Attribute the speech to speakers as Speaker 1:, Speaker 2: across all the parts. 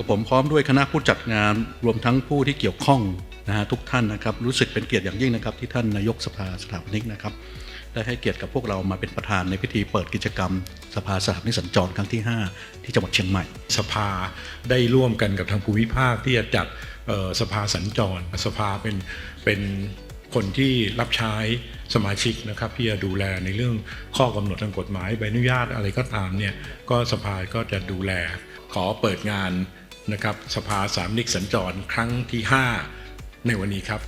Speaker 1: กับผมพร้อมด้วยคณะผู้จัดงานรวมทั้งผู้ที่เกี่ยวข้องนะฮะทุกท่านนะครับ รู้สึกเป็นเกียรติอย่างยิ่งนะครับ ที่ท่านนายกสภาสถาปนิกนะครับได้ให้เกียรติกับพวกเรามาเป็นประธานในพิธีเปิดกิจกรรม สภาสถาปนิกสัญจรครั้งที่ 5 ที่จังหวัดเชียงใหม่
Speaker 2: สภาได้ร่วมกันกับทางภูมิภาคที่จะจัดสภาสัญจร สภาเป็นเป็นคนที่รับใช้สมาชิกนะครับที่จะดูแลในเรื่องข้อกำหนดทางกฎหมายใบอนุญาตอะไรก็ตามเนี่ยก็สภาก็จะดูแลขอเปิดงาน นะครับสภาสามนิกสัญจรครั้งที่ 5 ในวันนี้ครับ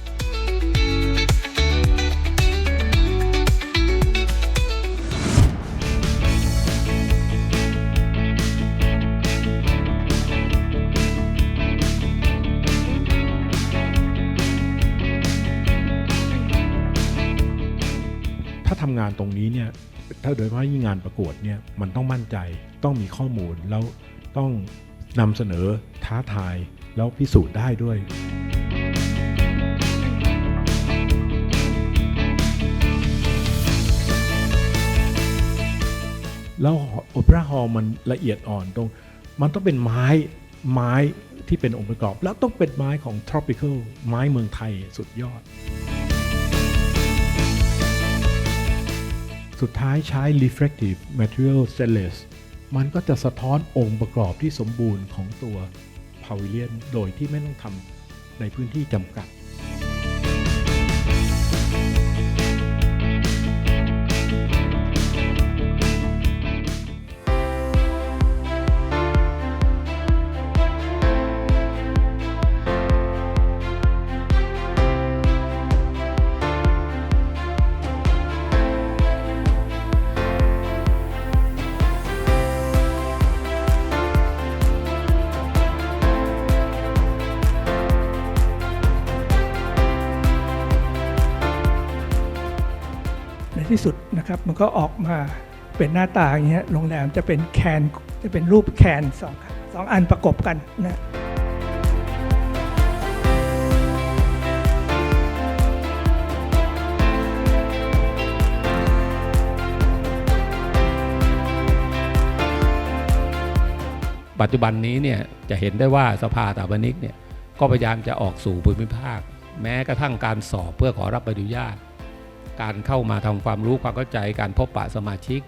Speaker 3: ถ้าทำงานตรงนี้เนี่ยถ้าโดยเฉพาะยิ่งงานประกวดเนี่ยมันต้องมั่นใจต้องมีข้อมูลแล้วต้อง นำเสนอท้าทายแล้วพิสูจน์ได้ด้วย แล้วโอเปร่าฮอลมันละเอียดอ่อนตรง มันต้องเป็นไม้ไม้ที่เป็นองค์ประกอบ แล้วต้องเป็นไม้ของ tropical ไม้เมืองไทยสุดยอด สุดท้ายใช้ reflective material stainless มันก็จะสะท้อนองค์ประกอบที่สมบูรณ์ของตัวพาวิเลียนโดยที่ไม่ต้องทำในพื้นที่จำกัด
Speaker 4: ที่สุดนะครับ มันก็ออกมาเป็นหน้าตาอย่างเงี้ยโรงแรมจะเป็นแคนจะเป็นรูปแคนสองสองอันประกบกันนะ
Speaker 5: ปัจจุบันนี้เนี่ยจะเห็นได้ว่าสภาสถาปนิกเนี่ยก็พยายามจะออกสู่ภูมิภาค แม้กระทั่งการสอบเพื่อขอรับใบอนุญาต การเข้ามาทำความรู้ความเข้าใจการพบปะสมาชิก